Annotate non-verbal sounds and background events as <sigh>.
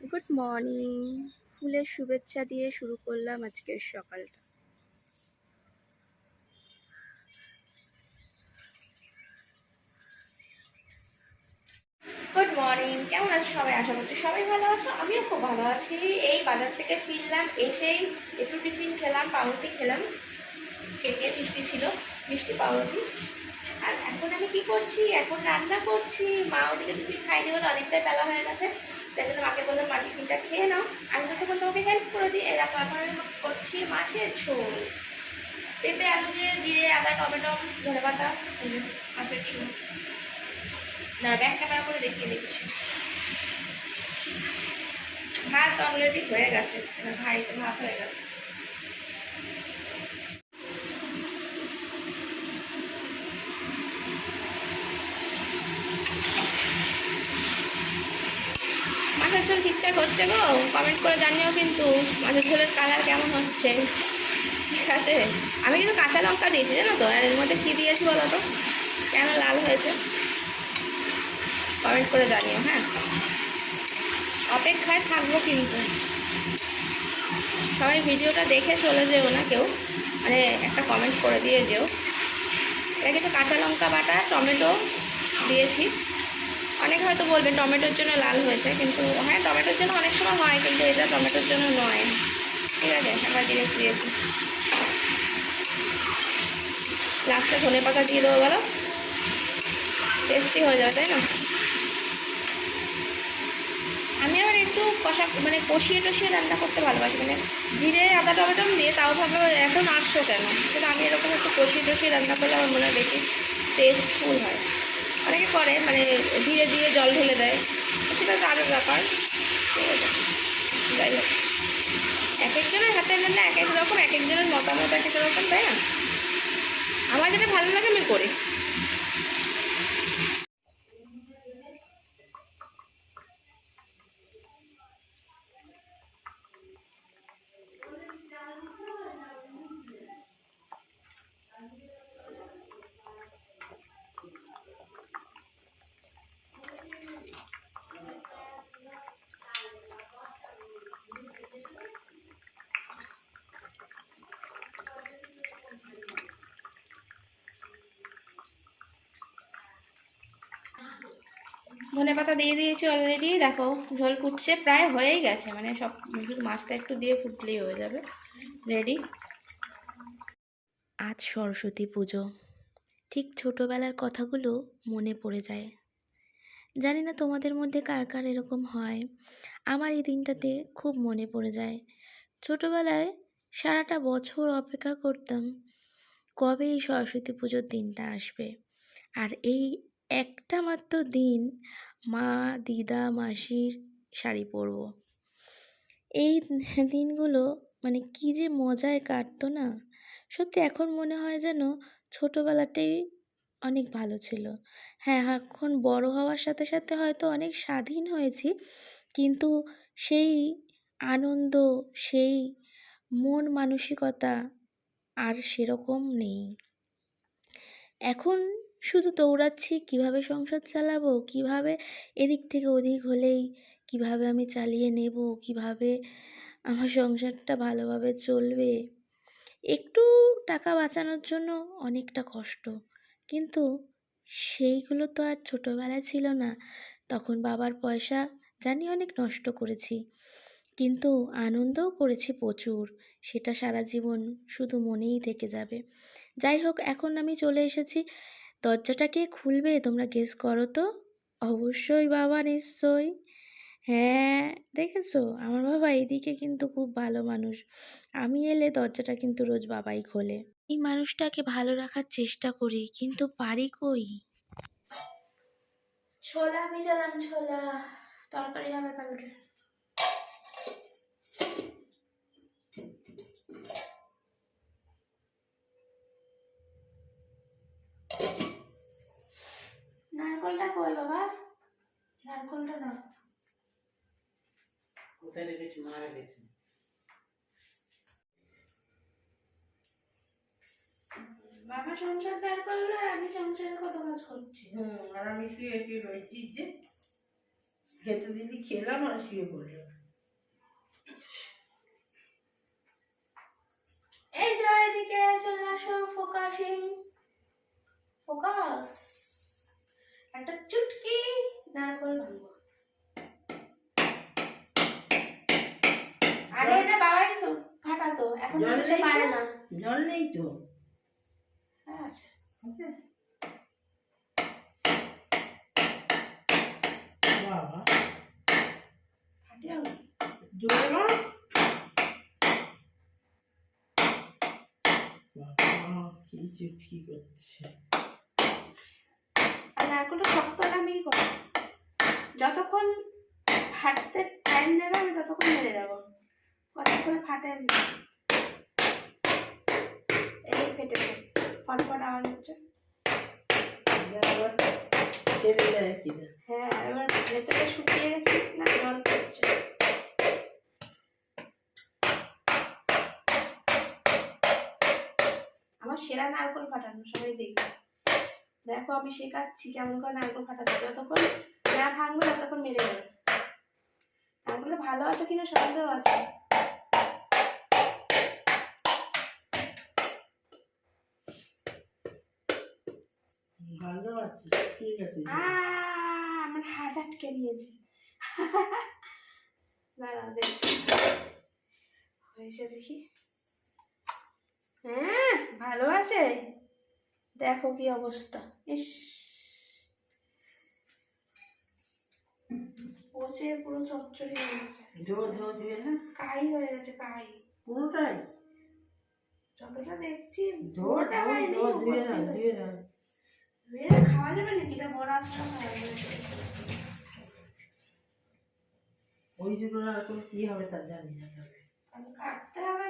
Good morning ফুলের শুভেচ্ছা দিয়ে শুরু করলাম আজকের সকালটা। গুড মর্নিং কেমন আছো সবাই? আশা করছি সবাই ভালো আছো। আমিও খুব ভালো আছি। এই বাজার থেকে ফিরলাম, এসেই একটু টিফিন খেলাম, পাউরুটি খেলাম। সেদিকে মিষ্টি ছিল, মিষ্টি পাউরুটি। আর এখন আমি কি করছি? এখন রান্না করছি। মা ওদিকে টিফিন খাইনি বলে অনেকটাই বেলা হয়ে গেছে। তাই জন্য মাকে বললাম মা, টিফিনটা খেয়ে নাও। আমি তখন তোমাকে হেল্প করে দিই এরকম এখন আমি করছি মাছের ঝোল। পেঁপে, আলু দিয়ে দিয়ে আদা, টমেটো, ধনে পাতা মাছের ঝোল। না ব্যাক ক্যামেরা করে দেখিয়ে দিচ্ছি। ভাত অলরেডি হয়ে গেছে। ভাই ভাত হয়ে গেছে মাছের ঝোল ঠিকঠাক হচ্ছে গো। কমেন্ট করে জানিও কিন্তু মাছের ঝোলের কালার কেমন হচ্ছে। ঠিক আছে? আমি কিন্তু কাঁচা লঙ্কা দিয়েছি, জানো তো? আর এর মধ্যে কী দিয়েছি বলো তো? কেন লাল হয়েছে? কমেন্ট করে জানিও হ্যাঁ? অপেক্ষায় থাকব কিন্তু। সবাই ভিডিওটা দেখে চলে যেও না কেউ। মানে একটা কমেন্ট করে দিয়ে যেও। এটা কিন্তু কাঁচা লঙ্কা বাটা, টমেটো দিয়েছি। অনেকে হয়তো বলবে টমেটোর জন্য লাল হয়েছে, কিন্তু হ্যাঁ টমেটোর জন্য অনেক সময় হয়, কিন্তু এটা টমেটোর জন্য নয়। ঠিক আছে একটা জিনিস দিয়েছি লাস্টে ধনে পাতা দিয়ে দেবো, বলো? টেস্টি হয়ে যাবে, তাই না? আমি আবার একটু কষা মানে কষিয়ে টষিয়ে রান্না করতে ভালোবাসি মানে জিরে, আদা, টমেটো দিয়ে তাও ভাবো এখন আসছো কেন? কিন্তু আমি এরকম একটু কষিয়ে টষিয়ে রান্না করলে আমার মনে হয় বেশি টেস্টফুল হয়। অনেকে করে মানে ধীরে ধীরে জল ঢেলে দেয়। সেটা আরও ব্যাপার। যাই হোক। এক একজনের হাতের জন্য এক এক রকম, এক একজনের মতামত এক এক রকম, তাই না? আমার যেটা ভালো লাগে আমি করি। ধনে পাতা দিয়ে দিয়েছি অলরেডি দেখো, ঝোল ফুটছে, প্রায় হয়েই গেছে। মানে সব শুধু মাছটা একটু দিয়ে ফুটলেই হয়ে যাবে। রেডি আজ সরস্বতী পুজো। ঠিক ছোটোবেলার কথাগুলো মনে পড়ে যায়। জানি না তোমাদের মধ্যে কার কার এরকম হয়। আমার এই দিনটাতে খুব মনে পড়ে যায়। ছোটোবেলায় সারাটা বছর অপেক্ষা করতাম, কবে এই সরস্বতী পুজোর দিনটা আসবে? আর এই একটা মাত্র দিন মা, দিদা, মাসির শাড়ি পরবো। এই <laughs> দিনগুলো মানে কী যে মজায় কাটতো না? সত্যি এখন মনে হয় যেন ছোটোবেলাতেই অনেক ভালো ছিল। হ্যাঁ এখন বড় হওয়ার সাথে সাথে হয়তো অনেক স্বাধীন হয়েছি, কিন্তু সেই আনন্দ, সেই মন মানসিকতা আর সেরকম নেই। এখন শুধু দৌড়াচ্ছি, কীভাবে সংসার চালাবো, কীভাবে এদিক থেকে ওদিক হলেই কীভাবে আমি চালিয়ে নেব, কীভাবে আমার সংসারটা ভালোভাবে চলবে। একটু টাকা বাঁচানোর জন্য অনেকটা কষ্ট। কিন্তু সেইগুলো তো আর ছোটোবেলায় ছিল না। তখন বাবার পয়সা জানি অনেক নষ্ট করেছি। কিন্তু আনন্দও করেছি প্রচুর। সেটা সারা জীবন শুধু মনেই থেকে যাবে। যাই হোক, এখন আমি চলে এসেছি দরজাটা কে খুলবে তোমরা গেস করো তো? অবশ্যই বাবা নিশ্চয়ই। হ্যাঁ দেখেছ? আমার বাবা এদিকে কিন্তু খুব ভালো মানুষ। আমি এলে দরজাটা কিন্তু রোজ বাবাই খোলে। এই মানুষটাকে ভালো রাখার চেষ্টা করি কিন্তু পারি কই? ছোলা ভিজালাম ছোলা। তরকারি হবে কালকে। নারকলটা কই বাবা? নারকলটা দাও। কোথায় রেখেছি? মা রেখেছি। বাবা সংসার দাঁড় করল আর আমি সংসারের কত কাজ করছি। হুম আর আমি শুয়ে শুয়ে রয়েছি যে খেতে দিলি খেলাম আর শুয়ে পড়লাম। এই যে এদিকে চলে আসো ফোকাসিং। ফোকাস। একটা চুটকি নারকল ভাঙবো। আরে এটা বাবাই তো ফাটাতো এখন নেই পারে না। জল নেই তো? আছে আছে। বাবা। জোরে কি চুটকি করছে? নারকলটা শক্ত হলে আমি কি করব যতক্ষণ ফাটতে টাইম নেবে আমি ততক্ষণ মেরে যাব। কত করে ফাটে আমি। এই ফেটেছে ফটফট আওয়াজ হচ্ছে। হ্যাঁ এবার ভেতরে শুকিয়ে গেছে না জল পড়ছে। আমার সেরা নারকল ফাটানো সবাই দেখবে। দেখো আমি শেখাচ্ছি কেমন করে নারকল ফাটাতে। যতক্ষণ না ভাঙবে ততক্ষণ মেরে যাবে নারকলটা ভালো আছে কিনা সন্দেহ আছে? ভালো আছে ঠিক আছে আহ, আমার হাত আটকে নিয়েছে না না দেখি হয়েছে দেখি। হ্যাঁ ভালো আছে? দেখো কি অবস্থা। ইস। পচে পুরো চচ্চড়ি হয়ে গেছে। ধো ধো দিয়ে না? কাই হয়ে গেছে কাই। পুরোটাই? যতটা দেখছি পুরোটা হয়নি, ধুয়ে না ধুয়ে না। ধুয়ে খাওয়া যাবে নাকি? এটা বড় আচ্ছা খাওয়া ওই দুটো না কি হবে তা জানি না কাটতে হবে